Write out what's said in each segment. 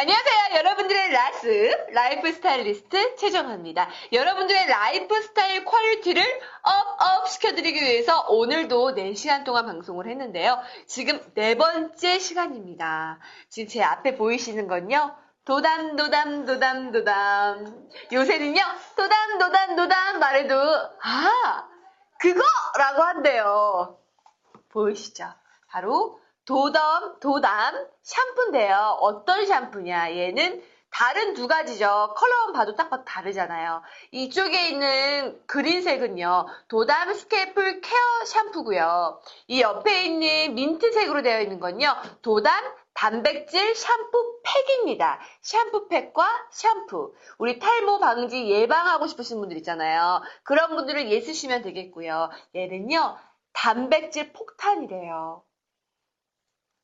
안녕하세요. 여러분들의 라스, 라이프 스타일리스트 최정화입니다. 여러분들의 라이프 스타일 퀄리티를 업, 업 시켜드리기 위해서 오늘도 4시간 동안 방송을 했는데요. 지금 네 번째 시간입니다. 지금 제 앞에 보이시는 건요. 도담, 도담, 도담, 도담. 요새는요, 도담, 도담, 도담 말해도, 아, 그거 라고 한대요. 보이시죠? 바로 도덤, 도담 샴푸인데요. 어떤 샴푸냐? 얘는 다른 두 가지죠. 컬러만 봐도 딱 봐도 다르잖아요. 이쪽에 있는 그린색은요. 도담 스케이플 케어 샴푸고요. 이 옆에 있는 민트색으로 되어 있는 건요. 도담 단백질 샴푸 팩입니다. 샴푸팩과 샴푸. 우리 탈모 방지 예방하고 싶으신 분들 있잖아요. 그런 분들은 얘 쓰시면 되겠고요. 얘는요. 단백질 폭탄이래요.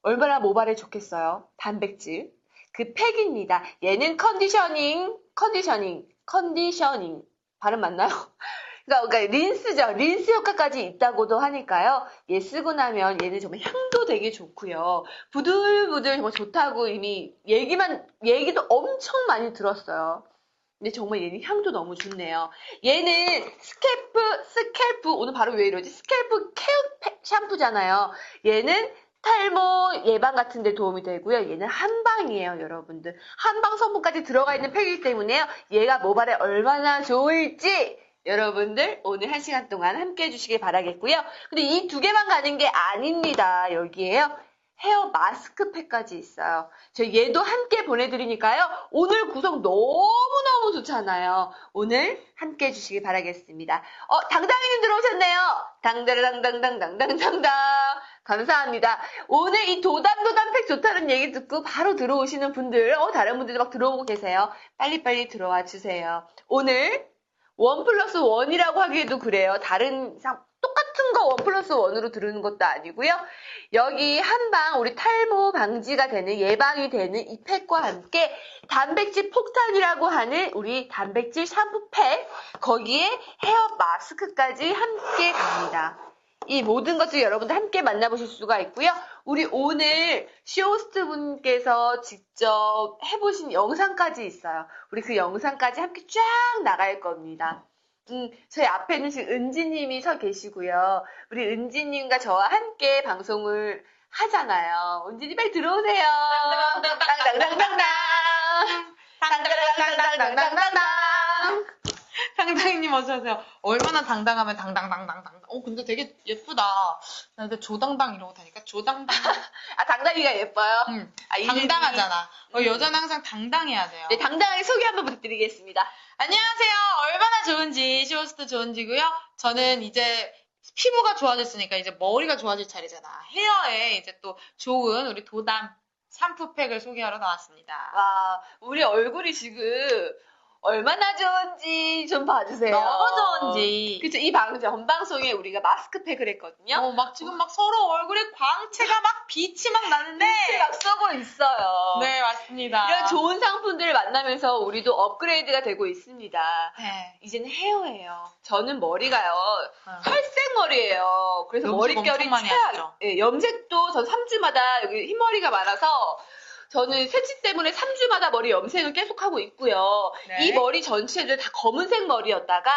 얼마나 모발에 좋겠어요. 단백질. 그 팩입니다. 얘는 컨디셔닝, 컨디셔닝, 컨디셔닝. 발음 맞나요? 그러니까, 그러니까 린스죠. 린스 효과까지 있다고도 하니까요. 얘 쓰고 나면 얘는 정말 향도 되게 좋고요. 부들부들 정말 좋다고 이미 얘기만, 얘기도 엄청 많이 들었어요. 근데 정말 얘는 향도 너무 좋네요. 얘는 스캘프, 스캘프, 오늘 바로 왜 이러지? 스캘프 케어 팩 샴푸잖아요. 얘는 탈모 예방 같은 데 도움이 되고요. 얘는 한방이에요, 여러분들. 한방 성분까지 들어가 있는 팩이기 때문에요. 얘가 모발에 얼마나 좋을지 여러분들 오늘 한 시간 동안 함께 해주시길 바라겠고요. 근데 이 두 개만 가는 게 아닙니다. 여기에요. 헤어 마스크팩까지 있어요. 저 얘도 함께 보내드리니까요. 오늘 구성 너무너무 좋잖아요. 오늘 함께 해주시길 바라겠습니다. 어, 당당이님 들어오셨네요. 당다라당당당당당당당. 감사합니다. 오늘 이 도담도담팩 좋다는 얘기 듣고 바로 들어오시는 분들, 어, 다른 분들도 막 들어오고 계세요. 빨리빨리 들어와 주세요. 오늘 원 플러스 원이라고 하기에도 그래요. 다른 똑 원 플러스 원으로 들으는 것도 아니고요. 여기 한방 우리 탈모 방지가 되는 예방이 되는 이 팩과 함께 단백질 폭탄이라고 하는 우리 단백질 샴푸팩 거기에 헤어 마스크까지 함께 갑니다. 이 모든 것을 여러분들 함께 만나보실 수가 있고요. 우리 오늘 쇼호스트 분께서 직접 해보신 영상까지 있어요. 우리 그 영상까지 함께 쫙 나갈 겁니다. 음, 저희 앞에는 지금 은지님이 서 계시고요. 우리 은지님과 저와 함께 방송을 하잖아요. 은지님 빨리 들어오세요. 땅땅땅땅땅땅땅. 땅땅땅땅땅땅땅. 상장님 어서오세요. 얼마나 당당하면 당당당당당. 어, 근데 되게 예쁘다. 나 근데 조당당 이러고 다니까 조당당. 아, 당당이가 예뻐요? 응. 아, 이름이- 당당하잖아. 여자는 항상 당당해야 돼요. 네, 당당하게 소개 한번 부탁드리겠습니다. 안녕하세요. 얼마나 좋은지, 쇼호스트 좋은지고요. 저는 이제 피부가 좋아졌으니까 이제 머리가 좋아질 차례잖아. 헤어에 이제 또 좋은 우리 도담 샴푸팩을 소개하러 나왔습니다. 와, 우리 얼굴이 지금 얼마나 좋은지 좀 봐주세요. 너무 좋은지. 그쵸, 이 방, 전 방송에 우리가 마스크팩을 했거든요. 어, 막 지금 막 서로 얼굴에 광채가 막 빛이 막 나는데. 빛이 막 쏘고 있어요. 네, 맞습니다. 이런 좋은 상품들을 만나면서 우리도 업그레이드가 되고 있습니다. 네. 이제는 헤어예요. 저는 머리가요. 어. 탈색 머리예요. 그래서 머릿결이 최악. 예, 염색도 전 3주마다 여기 흰머리가 많아서 저는 새치 때문에 3주마다 머리 염색을 계속 하고 있고요. 네. 이 머리 전체를 다 검은색 머리였다가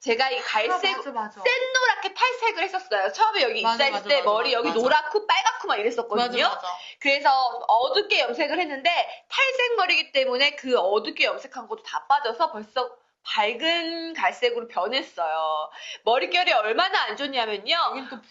제가 이 갈색 맞아, 맞아. 센 노랗게 탈색을 했었어요. 처음에 여기 맞아, 입사했을 때 머리 여기. 노랗고 빨갛고 막 이랬었거든요. 그래서 어둡게 염색을 했는데 탈색 머리기 때문에 그 어둡게 염색한 것도 다 빠져서 벌써 밝은 갈색으로 변했어요. 머릿결이 얼마나 안 좋냐면요.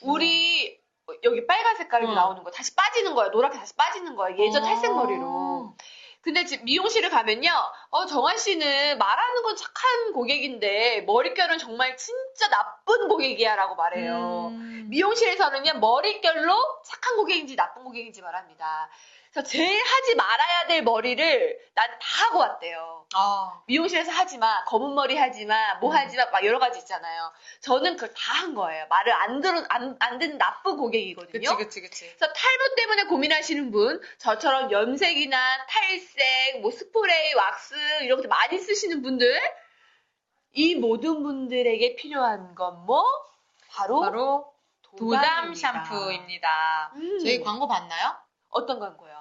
우리 여기 빨간 색깔이 어. 나오는 거 다시 빠지는 거예요. 노랗게 다시 빠지는 거예요. 예전 어. 탈색 머리로. 근데 지금 미용실을 가면요. 어, 정한 씨는 말하는 건 착한 고객인데 머릿결은 정말 진짜 나쁜 고객이야 라고 말해요. 음. 미용실에서는요, 머릿결로 착한 고객인지 나쁜 고객인지 말합니다. 그래서 제일 하지 말아야 될 머리를 난다 하고 왔대요. 아, 미용실에서 하지 마, 검은 머리 하지 마, 뭐 음. 하지 마, 막 여러 가지 있잖아요. 저는 그걸 다 한 거예요. 말을 안 들은, 안, 안 듣는 나쁜 고객이거든요. 그치, 그치, 그치. 그래서 탈모 때문에 고민하시는 분, 저처럼 염색이나 탈색, 뭐 스프레이, 왁스 이런 것들 많이 쓰시는 분들, 이 모든 분들에게 필요한 건 뭐? 바로, 바로 도담. 샴푸입니다. 음. 저희 광고 봤나요? 어떤 광고요?